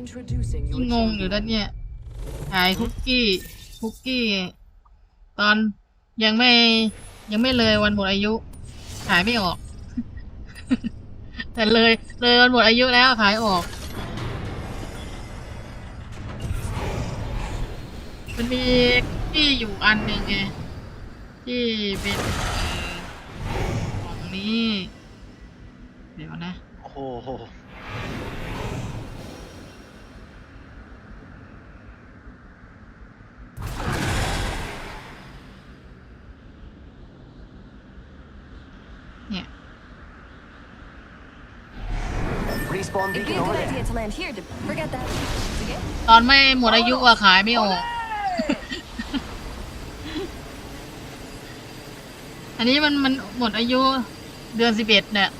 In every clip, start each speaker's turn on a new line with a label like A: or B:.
A: Introducing your
B: งงอยู่แล้วเนี่ยขายคุกกี้ คุกกี้ ตอนยังไม่ยังไม่เลยวันหมดอายุ ขายไม่ออก แต่เลยเลยวันหมดอายุแล้วขายออก มันมีคุกกี้อยู่อันหนึ่งไงที่เป็นของนี้ เดี๋ยวนะ
C: โอ้โห
D: Respawn
E: It'd be
D: beacon
E: a
D: over
E: good
D: there.
E: idea to land here. To forget that. Okay?
B: ตอนไม่หมดอายุอะขายไม่ออก อันนี้มันมันหมดอายุเดือนสิบเอ็ดเนี่ย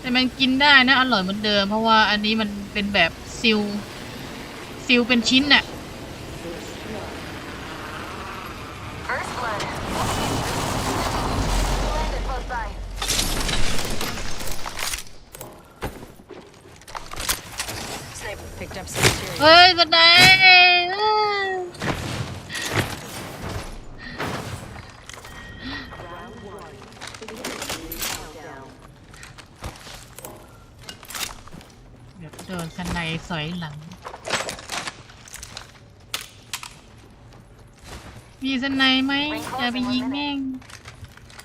B: แต่มันกินได้นะ อร่อยเหมือนเดิม เพราะว่าอันนี้มันเป็นแบบซิลซิลเป็นชิ้นน่ะ
E: First blood. Landed close by. Sniper picked up some material.
B: เฮ้ยสไนเดี๋ยวโดนสไนสอยหลัง มีสไนไหมจะไปยิงแม่ง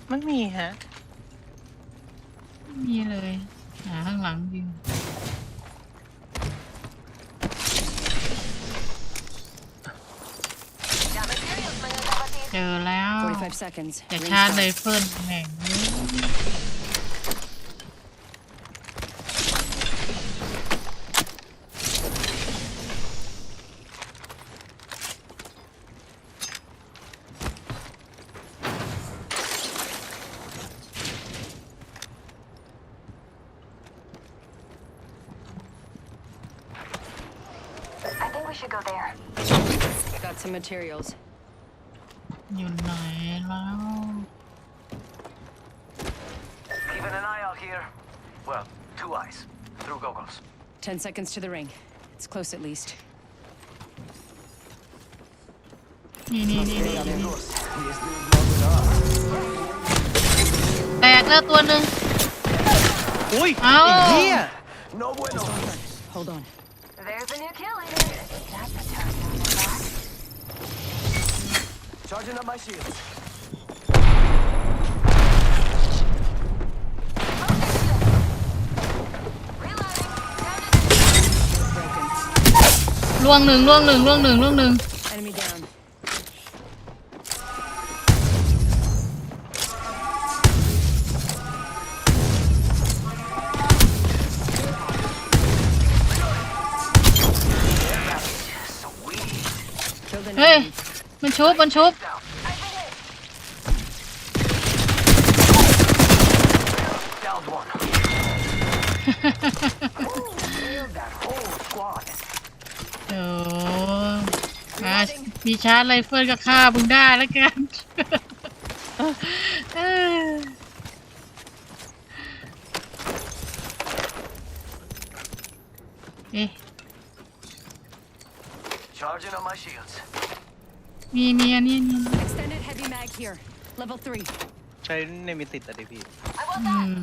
C: ไม่มีฮะ
B: ไม่มีเลย หาข้างหลังยิง
E: Got materials, mga kapatid.
B: เจอแล้วอย่าชาร์เลยเพื่อ
E: นแห่งนี้ Got some materials.
B: อยู่ไหนแล้ว
D: Keeping an eye out here. Well, two eyes. Through goggles.
E: 10 seconds to the ring. It's close at least.
B: นี่นี่นี่นี่
D: There
B: นี่
D: goes. This dude's not with us.
B: แตกแล้วตัวหนึ่ง
C: อุ้ย
B: เอ้า
C: ไอ้เหี้ย
D: No bueno.
E: Hold on. There's a new kill leader. That's
D: Charging up my shields.
E: Broken.
B: ล่วงหนึ่งล่วงหนึ่งล่วงหนึ่งล่วงหนึ่ง
E: Enemy down.
B: เฮ้ย มันชุบมันชุบ
D: Downed one. Nailed that whole squad.
B: โอ้มามีชาร์จไรเฟิลก็ฆ่ามึงได้แล้วกันเออเอ๊ะ
D: Charging up my shields.
B: มีมีอันนี้นี่
E: Extended heavy mag here. Level 3.
C: ใช้ในมิติดอะดิพี่
B: อืม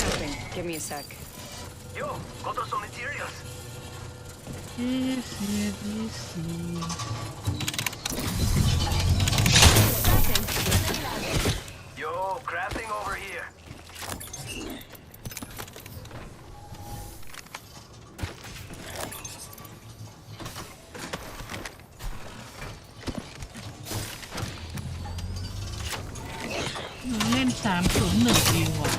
E: Coping. Give me a sec.
D: Yo, got us some materials.
B: เอ๊ะเสียดีสิ
D: Yo, crafting over here.
B: เล่นสามศูนย์หนึ่งดีกว่า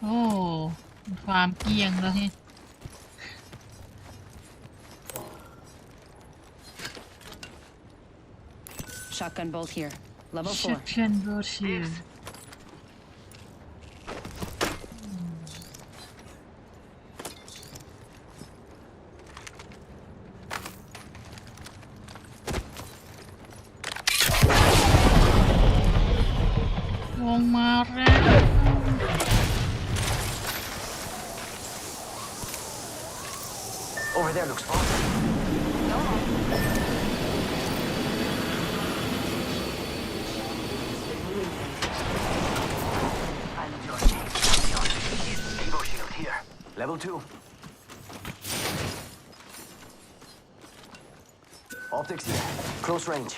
B: โอ้ ความเกียงแล้วเ Shotgun
A: bolt here. Level
B: เช
A: four.
B: คเช่นโรชิลวงมาแล้ว
D: Over there looks fun. I need your change. Evo shield here. Level two. Optics here. Close range.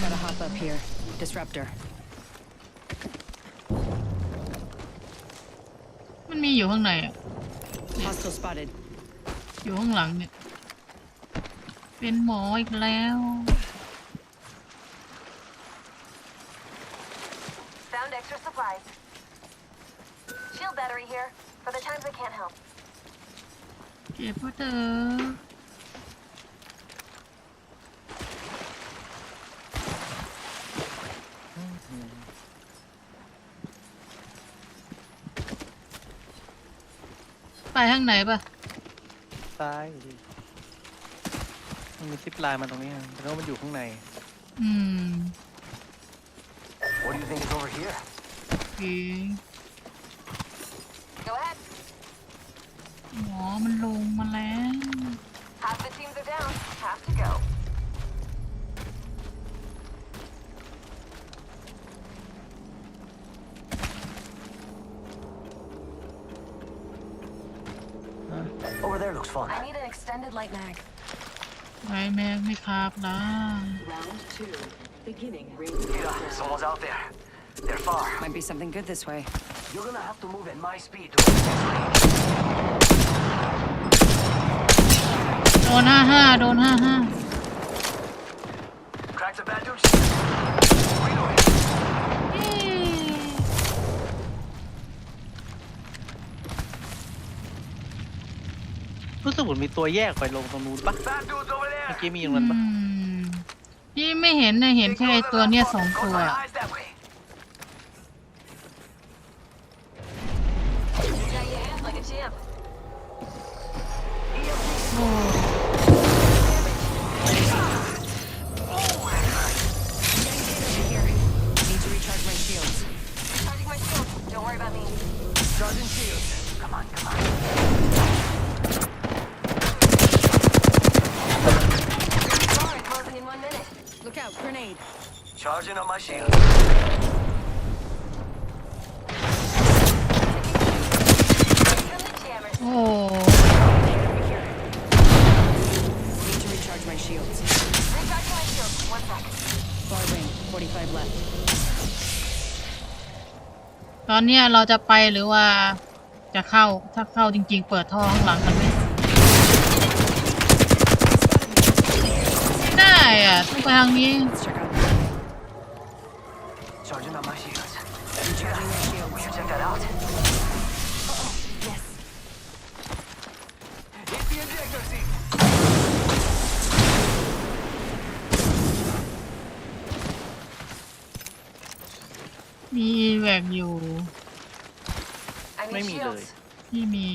A: Gotta hop up here. Disruptor.
B: มันมีอยู่ข้างในอะ
A: Hostile spotted.
B: อยู่ข้างหลังเนี่ย เป็นหมออีกแล้ว
E: supplies. Shield battery here, for the times I can't help.
B: เก็บพ่อเถอะไปข้างไหนปะ
C: ซ้ายดิมันมีซิปไลน์มาตรงนี้นะแล้วามันอยู่ข้างใน
B: อืม
D: What do you think is over here?
B: โอเค
E: Go ahead.
B: หมอมันลงมาแล้ว
E: Half the teams are down. Have to go.
C: อะ
D: Over there looks fun.
E: I need an extended light mag.
B: ไว้แม่งไม่คาบนะ
F: Round two. Beginning ring
D: Mira, someone's out there. They're far.
A: Might be something good this way.
D: You're gonna have to move at my speed to reach this range.
B: โดนห้าห้าโดนห้าห้า
D: Crack the bad dude. Reloading.
C: รู้สึกเหมือนมีตัวแยกไปลงตรงนู้นปะ
D: Bad dude's over
C: เมื่อ
D: there.
C: กี้มีอย่างนั้นปะ
B: อืมพี่ไม่เห็นนะเห็นแค่ไอ้ตัวเนี้ยสอง
D: Got
B: ตัว
D: my eyes
E: Charging
D: on my shield.
B: ตอนเนี้ยเราจะไปหรือว่าจะเข้าถ้าเข้าจริง ๆ เปิดท่อข้างหลังกันไหมไม่ได้อะต้องไปทางนี้
A: Let's check out the
D: Charging on my shields.
A: Recharging my
D: We
A: shields.
D: should check that out.
A: Yes.
D: Hit the ejector seat.
B: มีแหวกอยู่
E: I need
C: ไม่มีเลย
E: shields.
B: ที่มี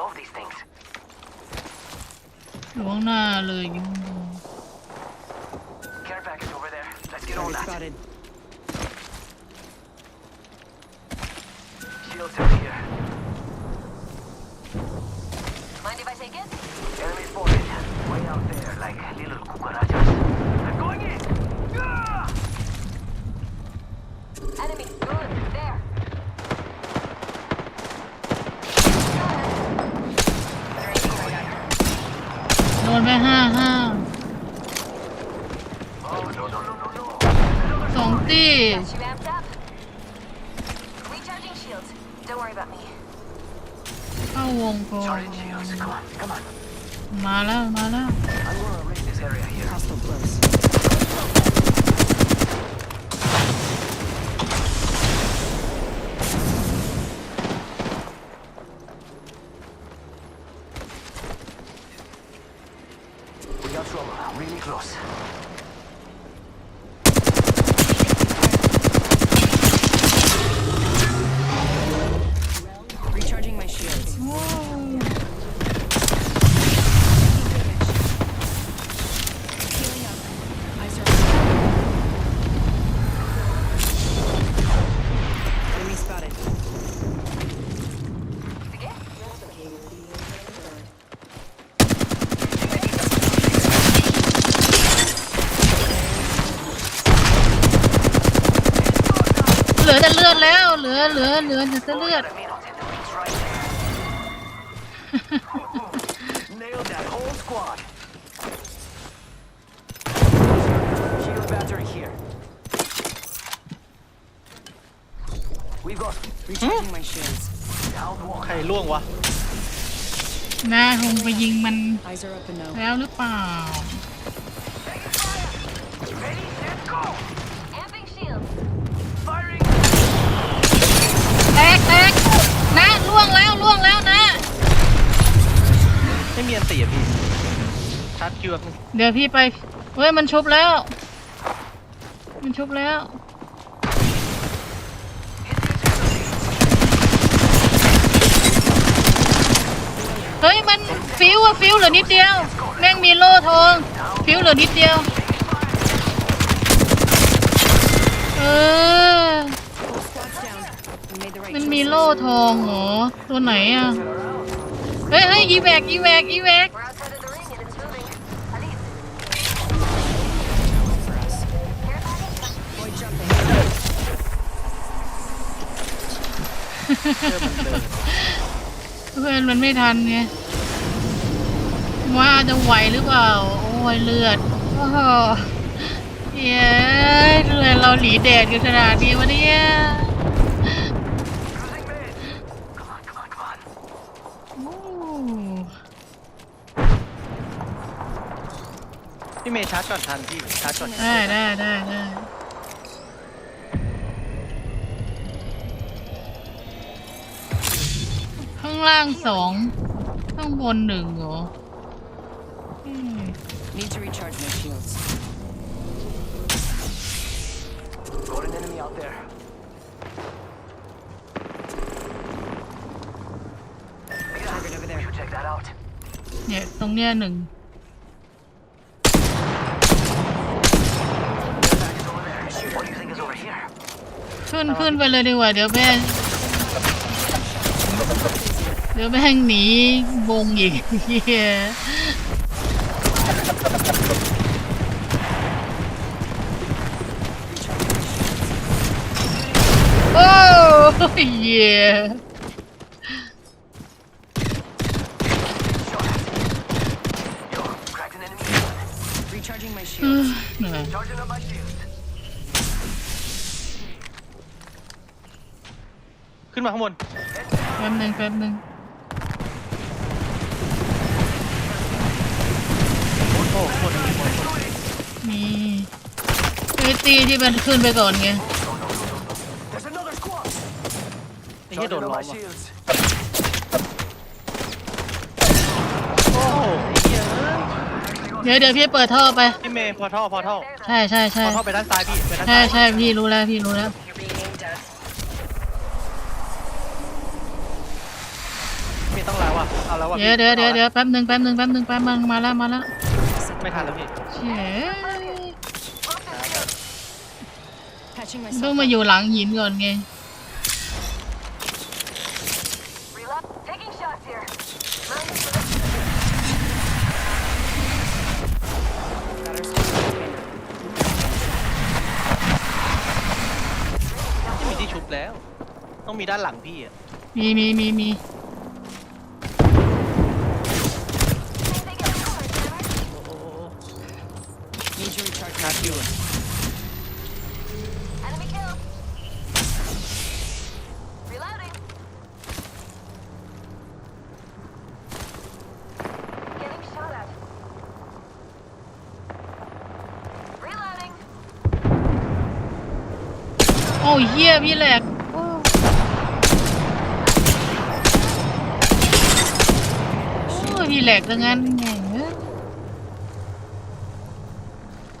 D: Love these things.
B: อยู่ข้างหน้าเลยอยู่ข้างบน
D: Care package on that.
A: spotted.
D: Shields are here.
E: Mind if I take it?
D: Enemy spotted. Way out there, like little cucarachas. I'm going in! Ah!
E: Enemy. Good. There.
B: โดนไปห้าห้า
D: Oh, no, no, no, no, no.
B: สองตี
E: Got you amped up. Recharging shields. Don't worry about me.
B: เข้าวงก่อน
D: Charging shields. Come on, come on.
B: มาแล้ว มาแล้ว
D: I'm gonna raid this area here.
A: Hostile close.
D: Really close.
B: ลือแต่เลือดแล้ว เหลือเหลือเหลือแต่เลือด
D: Nailed that whole squad. Shield battery here. We got
A: Recharging my shields.
D: down one.
C: ใครล่วงวะ
B: นาคงไปยิงมัน
A: Eyes are open though.
B: แล้วหรือเปล่า
D: Ready, set, go.
C: อันตีอะพี่ชาร์จคิวแบบนึง
B: เดี๋ยวพี่ไป เฮ้ยมันชุบแล้ว มันชุบแล้ว เฮ้ยมันฟิวอะฟิวเหลือนิดเดียว แม่งมีโล่ทอง ฟิวเหลือนิดเดียว เออ มันมีโล่ทองเหรอ ตัวไหนอะ เฮ้ยเฮ้ยอีแวกอีแวกอีแวก
E: We're outside of the ring and it's moving. I think it's
A: for us.
E: care package.
A: Void jumping.
B: เพื่อนมันไม่ทันไงว่าจะไหวหรือเปล่า โอ้ยเลือดโอ้โหเย้ยเลือดเราหลีแดดกันขนาดนี้วะเนี่ย
D: Using mid. Come on, come on, come on.
B: โอ้
C: พี่เมย์ชาร์จก่อนทันพี่ชาร์จก่อน
B: ได้ได้ได้ได้ข้างล่างสองข้างบนหนึ่งเหรออืม
A: Need to recharge my shields.
D: Got an enemy out there.
A: Target over there.
D: You check that out.
B: เนี่ยตรงเนี้ยหนึ่ง
D: Back is over there. What do you think is over here?
B: ขึ้นขึ้นไปเลยดีกว่า เดี๋ยวแม่งเดี๋ยวแม่งหนีวงอีกเฮียโอ้เย
D: Yo, cracked an enemy. shield.
A: Recharging my
B: เอ้ย
A: shields.
B: เหนื่อย
D: Charging up my shields.
C: ขึ้นมาข้างบน
B: แป๊บหนึ่งแป๊บหนึ่ง
C: โอ้โหคนคนคน
B: มีไอตีที่มันขึ้นไปก่อนไง
D: There's another squad.
C: ไอ้เหี้ยโดน
D: Charging
C: ล้อ
D: up
C: ม
D: my
C: ว่ะ
D: shields.
C: โอ้โหไอ้เหี้ยเอ้ย
B: เดี๋ยวเดี๋ยวพี่เปิดท่อไป
C: พี่เมย์พอท่อพอท่อ
E: There's
B: ใช่ใช่
C: พ
B: ใช่
C: อท่อไปด้านซ้ายพี่ไปด้าน
B: ใช่
C: ซ้าย
B: ใช่พี่รู้แล้วพี่รู้แล้ว
A: You're being aimed at.
C: ไม่ต้ องแล้วอะเอาแล้วอะ
B: เดี๋ยวเดี๋ยวเดี๋ยวเดี๋ยวแป๊บหนึ่งแป๊บหนึ่งแป๊บหนึ่งแป๊บนึงมาแล้วมาแล้ว
C: ไม่ทันแล้วพี่
B: เฉย
E: Posted shields.
A: Patching
B: ต้อง
A: myself
B: มา
A: up.
B: อยู่หลังหินก่อนไง
E: Reload. Taking shots here. Round for the
A: Got our stuff.
C: ไม่มีที่ชุบแล้ว ต้องมีด้านหลังพี่อะ
B: มีมีมีมี
E: Getting shot at. Reloading.
B: โอ้ยเฮียพี่แหลกโอ้โอ้ยพี่แหลกซะงั้นแ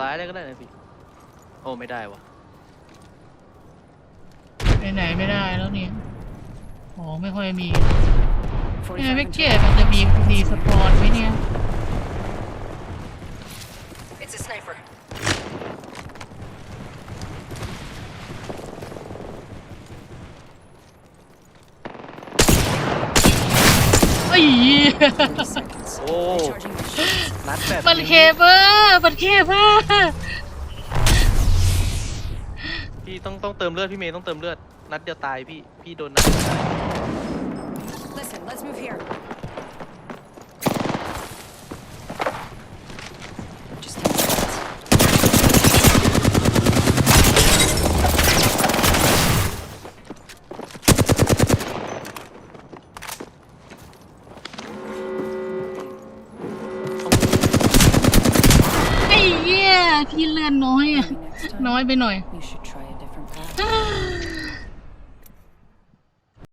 B: ออก
C: ซ้ายได้ก็ได้นะพี่โอ้ไม่ได้วะ
B: ไปไหนไม่ได้แล้วเนี่ยของไม่ค่อยมี
A: 45
B: เนี่ยไม่
A: until
B: เก็บมันจะมีมีสปอนไหมเนี่ย
A: It's a sniper.
B: ไอ้ เหี้ย
A: 30 seconds.
C: โอ้
A: Recharging my shields.
C: นัดแบบ
B: มันเคเบอร์มันเคเบอร์
C: พี่ต้องต้องเติมเลือดพี่เมย์ต้องเติมเลือด นัดเดียวตายพี่ พี่โดนนัดเดียวตาย
A: Listen, let's move here. Just 10 seconds.
C: Oh.
B: ไอ้เหี้ยพี่เลื่อ น้อยไปหน่อย